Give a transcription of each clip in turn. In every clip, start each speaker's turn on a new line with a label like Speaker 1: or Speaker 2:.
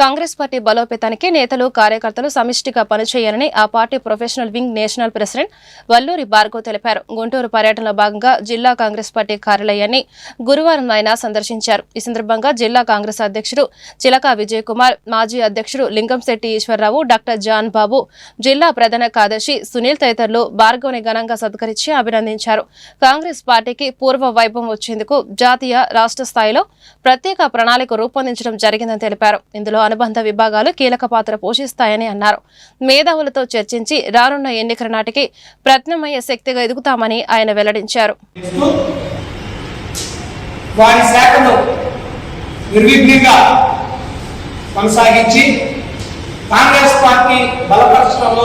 Speaker 1: Congress party బలోపేతానికి నేతలు కార్యకర్తలు సమిష్టిగా పనిచేయాలని ఆ party professional wing national president Valluri Bhargav తెలిపారు. గుంటూరు పర్యటనలో భాగంగా జిల్లా కాంగ్రెస్ పార్టీ కార్యాలయాన్ని గురువారం ఆయన సందర్శించారు. ఈ సందర్భంగా జిల్లా కాంగ్రెస్ అధ్యక్షుడు చిలక విజయ్ కుమార్ మాజీ అధ్యక్షుడు లింగంశెట్టి ఈశ్వరరావు డాక్టర్ జాన్ బాబు జిల్లా ప్రధాన కార్యదర్శి సునీల్ తదితరులు భార్గవ్ని ఘనంగా సత్కరించి అభినందించారు. కాంగ్రెస్ పార్టీకి పూర్వ వైభవం వచ్చేందుకు జాతీయ రాష్ట్ర స్థాయిలో ప్రత్యేక ప్రణాళిక రూపొందించడం జరిగిందని తెలిపారు. ఇందులో అనుబంధ విభాగాలు కీలక పాత్ర పోషిస్తాయని అన్నారు. మేధావులతో చర్చించి రానున్న ఎన్నికల నాటికి ప్రత్యామ్నాయ శక్తిగా ఎదుగుతామని ఆయన వెల్లడించారు.
Speaker 2: వారి శాఖను నిర్విఘ్నంగా కొనసాగించి కాంగ్రెస్ పార్టీ బలపరచడంలో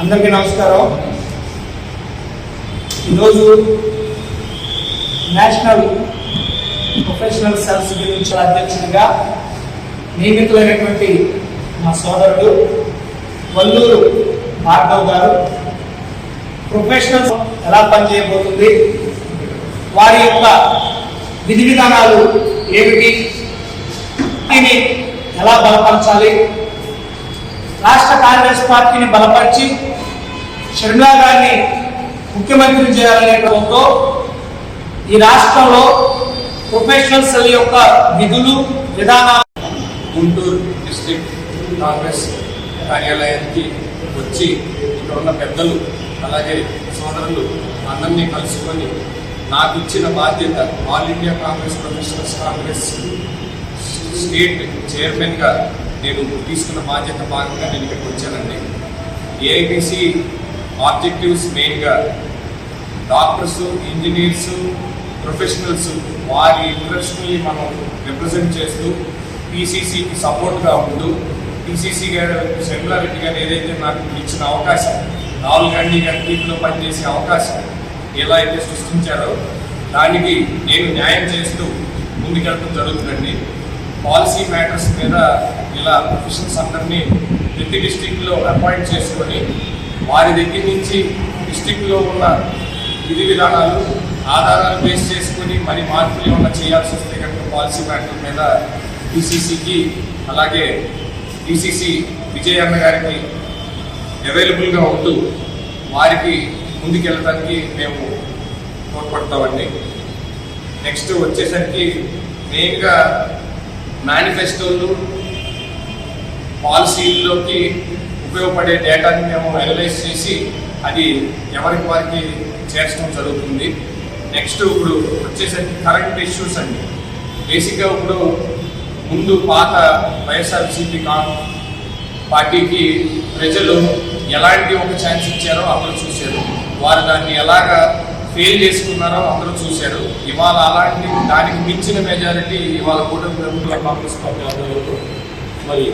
Speaker 2: అందరికీ నమస్కారం. ఈరోజు నేషనల్ ప్రొఫెషనల్ సెల్స్ గురించి అధ్యక్షుడిగా నియమితులైనటువంటి మా సోదరుడు వల్లూరు భార్గవ్ గారు ప్రొఫెషనల్స్ ఎలా పనిచేయబోతుంది వారి యొక్క విధి విధానాలు ఏమిటి దీన్ని ఎలా బలపరచాలి? రాష్ట్ర కాంగ్రెస్ పార్టీని బలపరిచి షర్మిలా గారిని ముఖ్యమంత్రి చేయాలనే క్రమంతో ఈ రాష్ట్రంలో ప్రొఫెషనల్ సెల్ యొక్క విధులు విధానాలు
Speaker 3: గుంటూరు డిస్ట్రిక్ట్ కాంగ్రెస్ కార్యాలయానికి వచ్చి ఇక్కడ ఉన్న పెద్దలు అలాగే సోదరులు అందరినీ కలుసుకొని నాకు ఇచ్చిన బాధ్యత all India Congress professionals Congress state చైర్మన్గా నేను తీసుకున్న బాధ్యత భాగంగా నేను ఇక్కడికి వచ్చానండి. ఏఐబిసి ఆబ్జెక్టివ్స్ మెయిన్గా డాక్టర్స్ ఇంజనీర్స్ ప్రొఫెషనల్స్ వారి ఇంట్రెస్ట్ని మనం రిప్రజెంట్ చేస్తూ పీసీసీకి సపోర్ట్గా ఉంటూ పీసీసీ గారు శర్మిలా రెడ్డి గారు ఏదైతే నాకు ఇచ్చిన అవకాశం రాహుల్ గాంధీ గారి టీంలో పనిచేసే అవకాశం ఎలా అయితే సృష్టించారో దానికి నేను న్యాయం చేస్తూ ముందుకెళ్ళడం జరుగుతుందండి. పాలసీ మ్యాటర్స్ మీద ఇలా ప్రొఫెషన్స్ అందరినీ ప్రతి డిస్టిక్లో అపాయింట్ చేసుకొని వారి దగ్గర నుంచి డిస్టిక్లో ఉన్న విధి విధానాలు ఆధారాలు బేస్ చేసుకొని మరి మార్పులు ఏమన్నా చేయాల్సి వస్తే కనుక పాలసీ మ్యాటర్ మీద డిసిసికి అలాగే డిసిసి విజయ్ అన్న గారికి అవైలబుల్గా ఉంటూ వారికి ముందుకెళ్ళడానికి మేము తోడ్పడతామండి. నెక్స్ట్ వచ్చేసరికి మెయిన్గా మేనిఫెస్టోలు పాలసీల్లోకి ఉపయోగపడే డేటాని మేము అనలైజ్ చేసి అది ఎవరికి వారికి చేర్చడం జరుగుతుంది. నెక్స్ట్ ఇప్పుడు వచ్చేసరికి కరెంట్ ఇష్యూస్ అండి. బేసిక్గా ఇప్పుడు ముందు పాత వైఎస్ఆర్సీపీ కా పార్టీకి ప్రజలు ఎలాంటి ఒక ఛాన్స్ ఇచ్చారో అమలు చూశారు. వారు దాన్ని ఎలాగా ఫెయిల్ చేసుకున్నారో అందరూ చూశారు. ఇవాళ అలాంటి దానికి మించిన మెజారిటీ ఇవాళ కూటమి ప్రభుత్వ
Speaker 4: కాంగ్రెస్ పార్టీ ఆధ్వర్యంలో మరి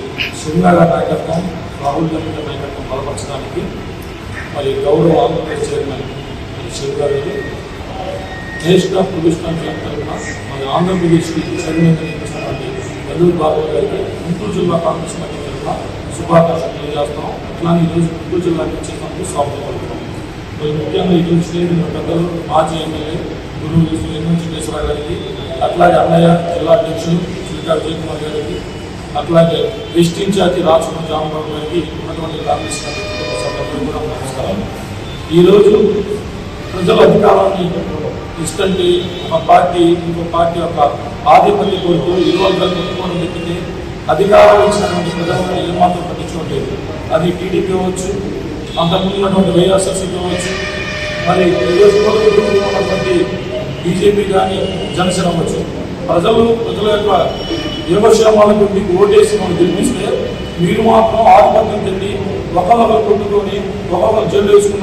Speaker 4: సుందర నాయకత్వం రాహుల్ గాంధీ నాయకత్వం బలపరచడానికి మరి గౌరవ ఆంధ్రప్రదేశ్ చైర్మన్ మరి శివగారు నేషనల్ ప్రొఫెషనల్ క్లబ్ తరఫున మరి ఆంధ్రప్రదేశ్కి చైర్మన్ నియమించినటువంటి నెల్లూరు బాబు గారికి గుంటూరు జిల్లా కాంగ్రెస్ పార్టీ తరఫున శుభాకాంక్షలు తెలియజేస్తాం అట్లానే ఈరోజు గుంటూరు జిల్లాకి వచ్చేటప్పుడు స్వాగతం ముఖ్యంగా ఈరోజు స్టేట్ పెద్దలు మాజీ ఎమ్మెల్యే గురువు శ్రీను చిన్నేశ్వర గారికి అట్లాగే అన్నయ్య జిల్లా అధ్యక్షులు శ్రీకా విజయ్ కుమార్ గారికి అట్లాగే వెస్ట్ ఇన్ఛార్జి రాష్ట్ర జామబాబు గారికి ఉన్నటువంటి కాంగ్రెస్ పార్టీ కూడా నమస్కారం. ఈరోజు ప్రజల అధికారాన్ని ఇష్టంటే ఒక పార్టీ ఇంకో పార్టీ యొక్క ఆధిపత్య కోరుతూ ఇరువురు కొట్టుకోవడం తప్పితే అధికారాలు ఇచ్చినటువంటి ప్రజలను ఏమాత్రం పట్టించుకోలేదు అది టీడీపీ అవ్వచ్చు అంతకుముందు ఉన్నటువంటి వైఎస్ఆర్సీ కావచ్చు మరి ఈరోజు ఉన్నటువంటి బీజేపీ కానీ జనసేన అవ్వచ్చు ప్రజలు ప్రజల యొక్క యోగక్షేమాలకు మీకు ఓటేసి మనం గెలిపిస్తే మీరు మాత్రం ఆధిపత్యం తిండి ఒకళ్ళొకరు కొట్టుకొని ఒకళ్ళొకరు జల్లు వేసుకున్నారు